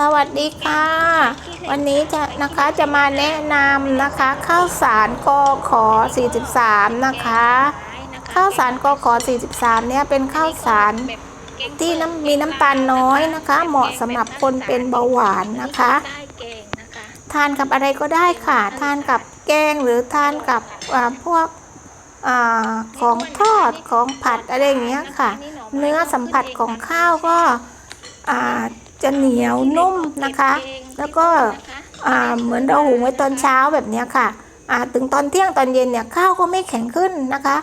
สวัสดีค่ะ วันนี้จะนะคะจะมาแนะนำนะคะข้าวสารกขอ 43 นะคะข้าวสารกขอ 43 เนี่ยเป็นข้าวสารที่น้ำมีน้ำตาลน้อยนะคะ เหมาะสำหรับคนเป็นเบาหวานนะคะ ทานกับอะไรก็ได้ค่ะ ทานกับแกงหรือทานกับอ่าพวกอาของทอดของผัดอะไรอย่างเงี้ยค่ะ เนื้อสัมผัสของข้าวก็อ่า จะเหนียวนุ่มนะคะ แล้วก็อ่าเหมือนเราหุงไว้ตอนเช้าแบบเนี้ยค่ะอ่าถึงตอนเที่ยงตอนเย็นเนี่ยข้าวก็ไม่แข็งขึ้นนะคะ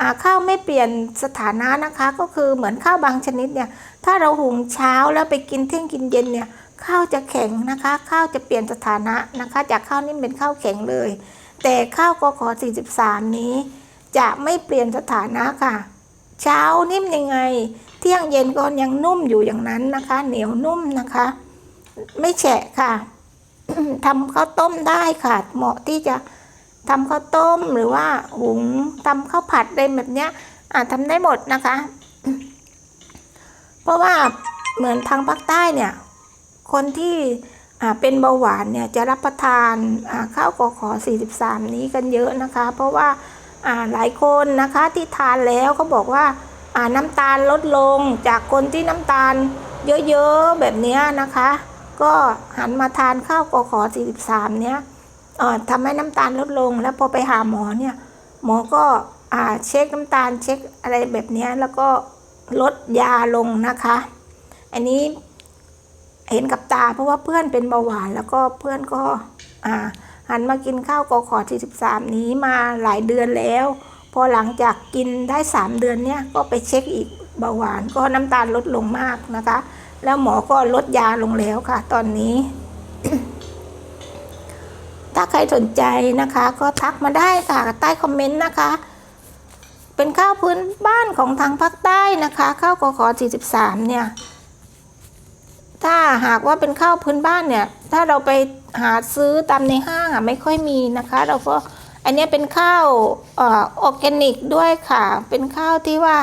อ่าข้าวไม่เปลี่ยนสถานะนะคะ ก็คือเหมือนข้าวบางชนิดเนี่ยถ้าเราหุงเช้าแล้วไปกินเที่ยงกินเย็นเนี่ยข้าวจะแข็งนะคะ ข้าวจะเปลี่ยนสถานะนะคะ จากข้าวนิ่มเป็นข้าวแข็งเลย แต่ข้าวกขอ43 นี้ จะไม่เปลี่ยนสถานะค่ะ เช้านิ่มยังไง เที่ยงเย็นก็ยังนุ่มอยู่อย่างนั้นนะคะ เหนียวนุ่มนะคะ ไม่แฉะค่ะทำข้าวต้มได้ค่ะ เหมาะที่จะทำข้าวต้มหรือว่าหุงทำข้าวผัดอะไรแบบเนี้ยอาจทำได้หมดนะคะ เพราะว่าเหมือนทางภาคใต้เนี่ย คนที่เป็นเบาหวานเนี่ยจะรับประทานาข้าวกอขอ 43 นี้กันเยอะนะคะ เพราะว่าหลายคนนะคะที่ทานแล้วเขาบอกว่า น้ำตาลลดลงจากคนที่น้ำตาลเยอะๆแบบนี้นะคะ ก็หันมาทานข้าวกอขอ43 เนี้ยทำให้น้ำตาลลดลง แล้วพอไปหาหมอเนี่ย หมอก็อเช็คน้ำตาลเช็คอะไรแบบนี้แล้วก็ลดยาลงนะคะ อันนี้เห็นกับตาเพราะว่าเพื่อนเป็นเบาหวาน แล้วก็เพื่อนก็หันมากินข้าวกอขอ43 นี้มาหลายเดือนแล้ว พอหลังจากกินได้ 3 เดือนเนี่ยก็ไปเช็คอีกเบาหวานก็น้ำตาลลดลงมากนะคะ แล้วหมอก็ลดยาลงแล้วค่ะ ตอนนี้ ถ้าใครสนใจนะคะ ก็ทักมาได้ค่ะใต้คอมเมนต์นะคะ เป็นข้าวพื้นบ้านของทางภาคใต้นะคะข้าวกอขอ43 เนี่ย ถ้าหากว่าเป็นข้าวพื้นบ้านเนี่ย ถ้าเราไปหาซื้อตามในห้างอะไม่ค่อยมีนะคะ เราก็ อันนี้เป็นข้าวออร์แกนิกด้วยค่ะ เป็นข้าวที่ว่า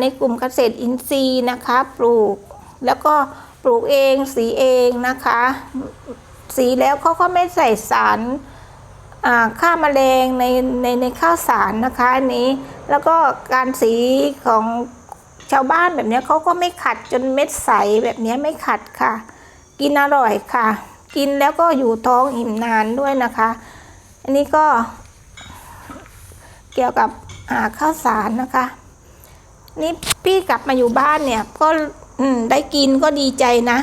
ในกลุ่มเกษตรอินทรีย์นะคะ ปลูกแล้วก็ปลูกเองสีเองนะคะ สีแล้วเขาก็ไม่ใส่สารอ่าฆ่าแมลงในในในข้าวสารนะคะอันนี้ แล้วก็การสีของชาวบ้านแบบนี้เขาก็ไม่ขัดจนเม็ดใสแบบนี้ไม่ขัดค่ะ กินอร่อยค่ะ กินแล้วก็อยู่ท้องอิ่มนานด้วยนะคะ อันนี้ก็เกี่ยวกับอ่าข้าวสารนะคะ นี่พี่กลับมาอยู่บ้านเนี่ย ก็ได้กินก็ดีใจนะ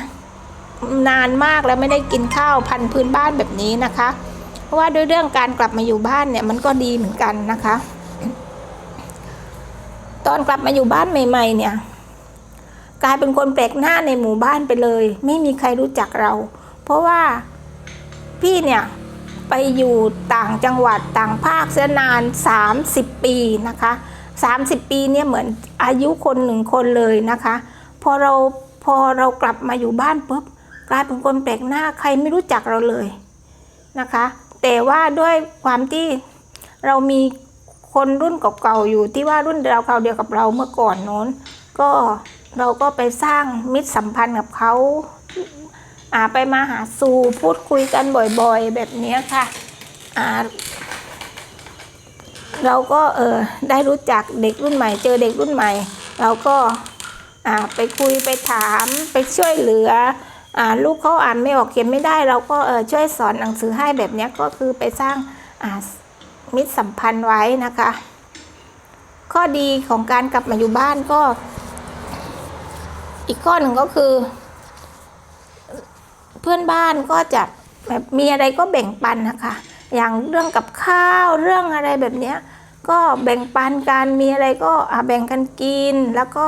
นานมากแล้วไม่ได้กินข้าวพันธุ์พื้นบ้านแบบนี้นะคะ เพราะว่าด้วยเรื่องการกลับมาอยู่บ้านเนี่ยมันก็ดีเหมือนกันนะคะ ตอนกลับมาอยู่บ้านใหม่ ๆ เนี่ย กลายเป็นคนแปลกหน้าในหมู่บ้านไปเลย ไม่มีใครรู้จักเรา เพราะว่าพี่เนี่ย ไปอยู่ต่างจังหวัดต่างภาคเสียนาน 30 ปีนะคะ 30 ปีเนี่ยเหมือนอายุคนหนึ่งคนเลยนะคะ พอเราพอเรากลับมาอยู่บ้านปุ๊บกลายเป็นคนแปลกหน้าใครไม่รู้จักเราเลยนะคะ แต่ว่าด้วยความที่เรามีคนรุ่นเก่าๆอยู่ที่ว่ารุ่นเราเขาเดียวกับเราเมื่อก่อนโน้น ก็เราก็ไปสร้างมิตรสัมพันธ์กับเขา อ่าไปมาหาสู่พูดคุยกันบ่อยๆ แบบนี้ค่ะอ่าเราก็เออได้รู้จักเด็กรุ่นใหม่ เจอเด็กรุ่นใหม่ เราก็อ่าไปคุยไปถามไปช่วยเหลืออ่าลูกเขาอ่านไม่ออกเขียนไม่ได้ เราก็เออช่วยสอนหนังสือให้แบบนี้ก็คือไปสร้างอ่ามิตรสัมพันธ์ไว้นะคะ ข้อดีของการกลับมาอยู่บ้านก็ อีกข้อหนึ่งก็คือ เพื่อนบ้านก็จะแบบมีอะไรก็แบ่งปันนะคะ อย่างเรื่องกับข้าวเรื่องอะไรแบบเนี้ยก็แบ่งปันกันมีอะไรก็แบ่งกันกิน แล้วก็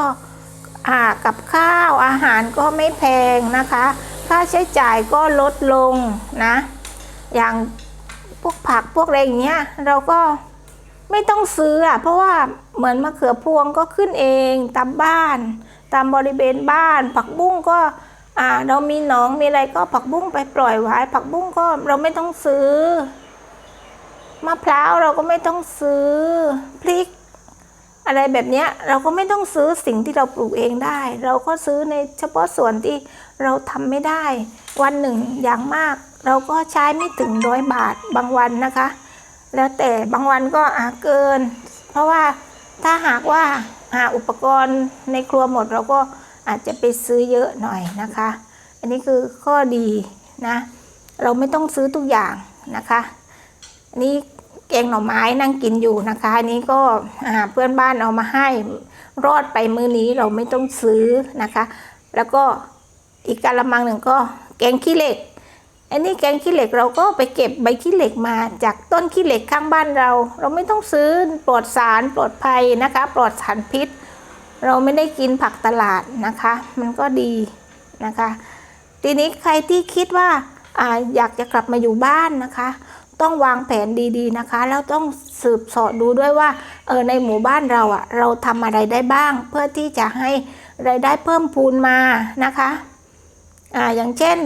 อ่ากับข้าวอาหารก็ไม่แพงนะคะ ค่าใช้จ่ายก็ลดลงนะ อย่างพวกผักพวกอะไรอย่างเงี้ยเราก็ไม่ต้องซื้ออะเพราะว่าเหมือนมะเขือพวงก็ขึ้นเองตามบ้าน ตามบริเวณบ้าน ผักบุ้งก็ อ่าเรามีหนองมีอะไรก็ผักบุ้งไปปล่อยไว้ผักบุ้งก็เราไม่ต้องซื้อมะพร้าวเราก็ไม่ต้องซื้อพริก อะไรแบบเนี้ยเราก็ไม่ต้องซื้อสิ่งที่เราปลูกเองได้ เราก็ซื้อในเฉพาะส่วนที่เราทำไม่ได้ วันหนึ่งอย่างมาก เราก็ใช้ไม่ถึงร้อยบาทบางวันนะคะ แล้วแต่บางวันก็อาเกิน เพราะว่าถ้าหากว่าหาอุปกรณ์ในครัวหมดเราก็ อาจจะไปซื้อเยอะหน่อยนะคะ อันนี้คือข้อดีนะ เราไม่ต้องซื้อทุกอย่างนะคะ อันนี้แกงหน่อไม้นั่งกินอยู่นะคะ อันนี้ก็เพื่อนบ้านเอามาให้รอดไปมื้อนี้เราไม่ต้องซื้อนะคะ แล้วก็อีกกะละมังหนึ่งก็แกงขี้เหล็ก อันนี้แกงขี้เหล็กเราก็ไปเก็บใบขี้เหล็กมาจากต้นขี้เหล็กข้างบ้านเรา เราไม่ต้องซื้อปลอดสารปลอดภัยนะคะ ปลอดสารพิษ เราไม่ได้กินผักตลาดนะคะ มันก็ดีนะคะ ทีนี้ใครที่คิดว่าออยากจะกลับมาอยู่บ้านนะคะ ต้องวางแผนดีๆนะคะ แล้วต้องสืบสอบดูด้วยว่าเออในหมู่บ้านเราอะเราทำอะไรได้บ้าง เพื่อที่จะให้รายได้เพิ่มพูนมานะคะอ่าอย่างเช่น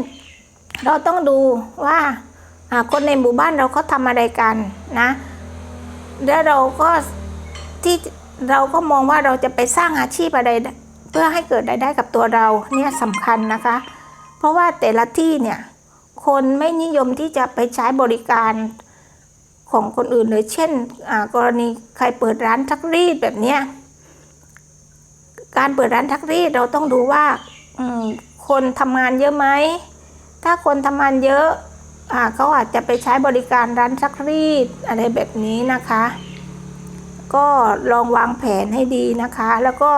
เราต้องดูว่าคนในหมู่บ้านเราเขาทำอะไรกันนะ แล้วเราก็ที่ เราก็มองว่าเราจะไปสร้างอาชีพอะไรเพื่อให้เกิดรายได้กับตัวเราเนี่ยสำคัญนะคะ เพราะว่าแต่ละที่เนี่ยคนไม่นิยมที่จะไปใช้บริการของคนอื่นเลยเช่นกรณีใครเปิดร้านทักรีดแบบเนี้ยการเปิดร้านทักรีดเราต้องดูว่าคนทำงานเยอะไหมถ้าคนทำงานเยอะอ่าเขาอาจจะไปใช้บริการร้านซักรีดอะไรแบบนี้นะคะ ก็ลองวางแผนให้ดีนะคะ แล้วก็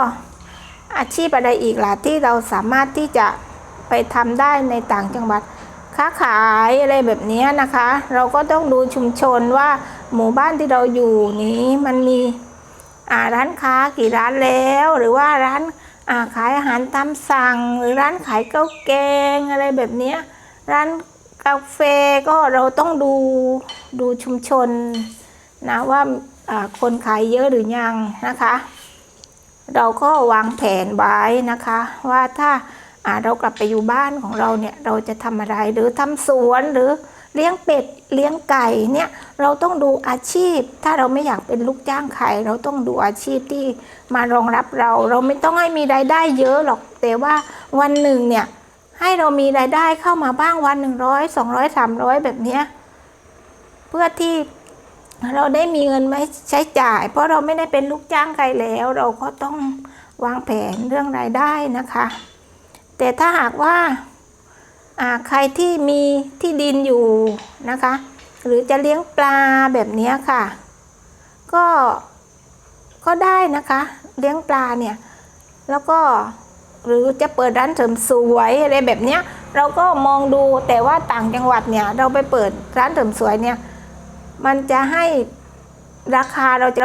อาชีพอะไรอีกล่ะที่เราสามารถที่จะไปทำได้ในต่างจังหวัด ค้าขายอะไรแบบนี้นะคะ เราก็ต้องดูชุมชนว่าหมู่บ้านที่เราอยู่นี้มันมีร้านค้ากี่ร้านแล้ว หรือว่าร้านาขายอาหารตามสั่ง หรือร้านขายข้าวแกงอะไรแบบนี้ร้านกาแฟก็เราต้องดูดูชุมชนนะว่า คนขายเยอะหรือยังนะคะ เราก็วางแผนไว้นะคะ ว่าถ้าอ่าเรากลับไปอยู่บ้านของเราเนี่ยเราจะทำอะไรหรือทำสวนหรือเลี้ยงเป็ดเลี้ยงไก่เนี่ยเราต้องดูอาชีพ ถ้าเราไม่อยากเป็นลูกจ้างใครเราต้องดูอาชีพที่มารองรับเรา เราไม่ต้องให้มีรายได้เยอะหรอกแต่ว่าวันหนึ่งเนี่ยให้เรามีรายได้เข้ามาบ้างวันหนึ่งร้อยสองร้อยสามร้อยแบบเนี้ยเพื่อที่ เราได้มีเงินไว้ใช้จ่าย เพราะเราไม่ได้เป็นลูกจ้างใครแล้ว เราก็ต้องวางแผนเรื่องรายได้นะคะ แต่ถ้าหากว่าใครที่มีที่ดินอยู่นะคะ หรือจะเลี้ยงปลาแบบนี้ค่ะ ก็ก็ได้นะคะ เลี้ยงปลาเนี่ย แล้วก็หรือจะเปิดร้านเสริมสวยอะไรแบบเนี้ย เราก็มองดูแต่ว่าต่างจังหวัดเนี่ย เราไปเปิดร้านเสริมสวยเนี่ย มันจะให้ราคาเราจะ